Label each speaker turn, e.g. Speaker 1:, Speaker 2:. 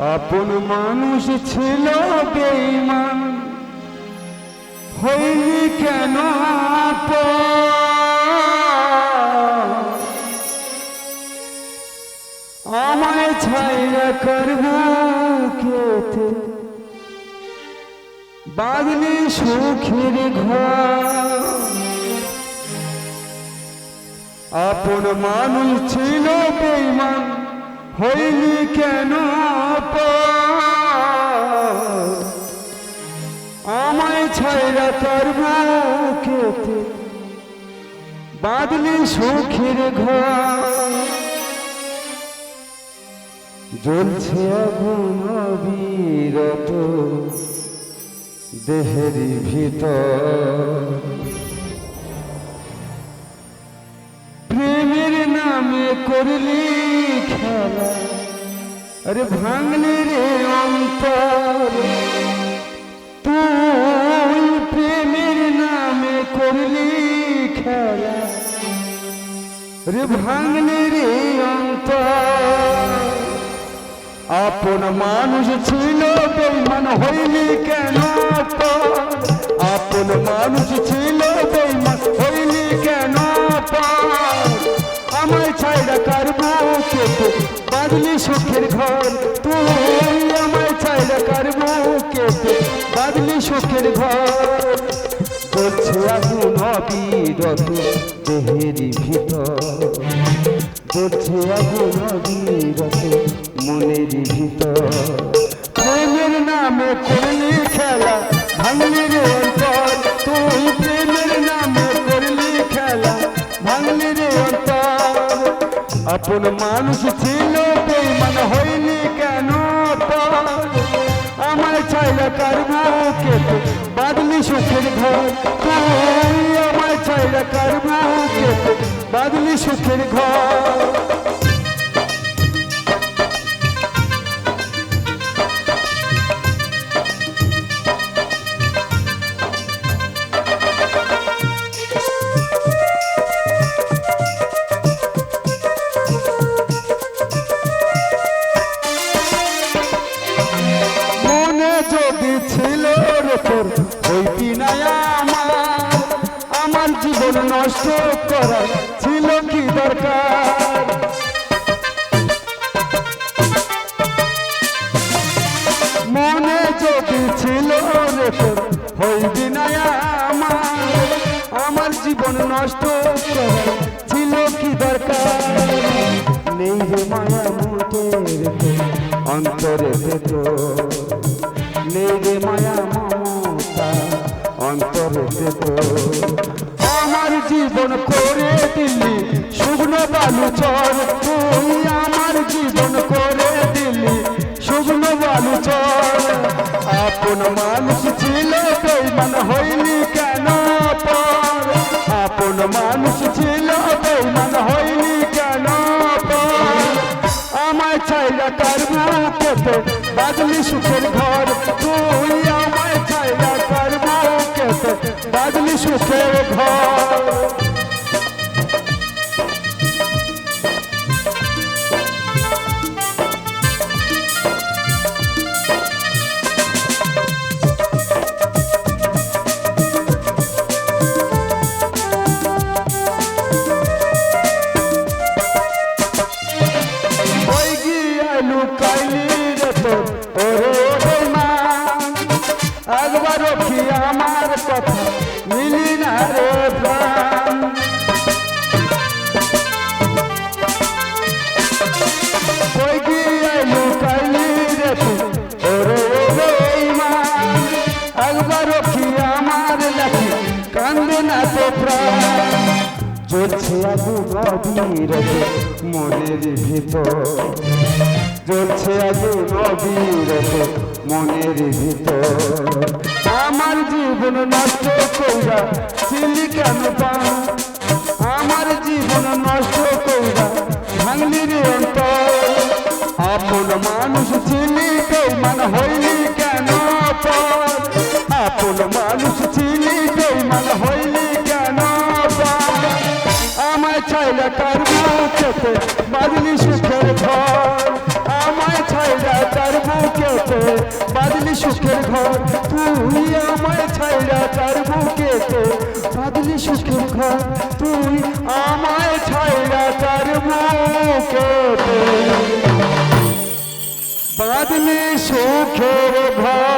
Speaker 1: আপন মানুষ ছিল বেইমান হইলি কেন? আমায় ছাইয়া করব কেতে বাদলি সুখের ঘর। আপন মানুষ ছিল বেইমান হইলি কেন? আমায় ছাইরা করব কেতে বাদলি সুখের ঘর জ্বলছে আগুন অবিরত দেহেরই ভিতর করলি খেলা? আরে ভাঙলি রে অন্তর। তুই প্রেমের নামে করলি খেলা। রে ভাঙলি রে অন্তর। আপন মানুষ ছিল, বেইমান হইলি কেন? আপন মানুষ ছিল বাদলি সুখের ঘর, তুই আমায় ছাইড়া কারবো কেটে বাদলি সুখের ঘর, করছে আগুন অবিরত দেহেরই ভিতর। করছে আগুন অবিরত মনের ভিতর। প্রেমের নামে করলি খেলা, ভাঙলি রে অন্তর। তুই প্রেমের নামে করলি খেলা, ভাঙলি রে অন্তর। আপন মানুষ ছিল হইলি কেন আমার চাইলে কারবো কেটে বাদলি সুখের ঘর? তুই আমার চাইলে কারবো কেটে বাদলি সুখের ঘর? তোর হইতি না আমার। আমার জীবন নষ্ট করা ছিল কি দরকার? মনে যদি ছিল রে তোর হইবি না আমার। আমার জীবন নষ্ট করা ছিল কি দরকার? নেই রে মায়া মোটের অন্তরে ভেতর নেই রে মায়া অন্তরে ভেতর আমার জীবন করে দিলি, শুকনো বালু চর। তুই আমার জীবন করে দিলি, শুকনো বালু চর। আপন মানুষ ছিল, বেইমান হইলি কেন পর? আপন মানুষ ছিল, বেইমান হইলি কেন পর? আমায় চাইলা কারবো কেতে বাদলি সুখের ঘর? তুই কেতে সুখের ঘর। কথা? প্রাণ জ্বলছে আগুন অবিরত মনের ভিতর। জ্বলছে আগুন অবিরত মনের ভিতর। আমার জীবন নষ্ট কইরা চিলি কেন আমার জীবন নষ্ট কইরা ভাঙলি আপন মানুষ ছিলি বেইমান হইলি কেন আপন মানুষ ছিলি বেইমান হইলি কারবো বাদলি সুখের ঘর, আমায় ছাইলা কারবো বাদলি সুখের ঘর, তুই আমায় ছাইরা তার বুকে তো। বাদলি সুখের ঘর, তুই আমায় ছাইরা তার বুকে তো। বাদলি সুখের ঘর।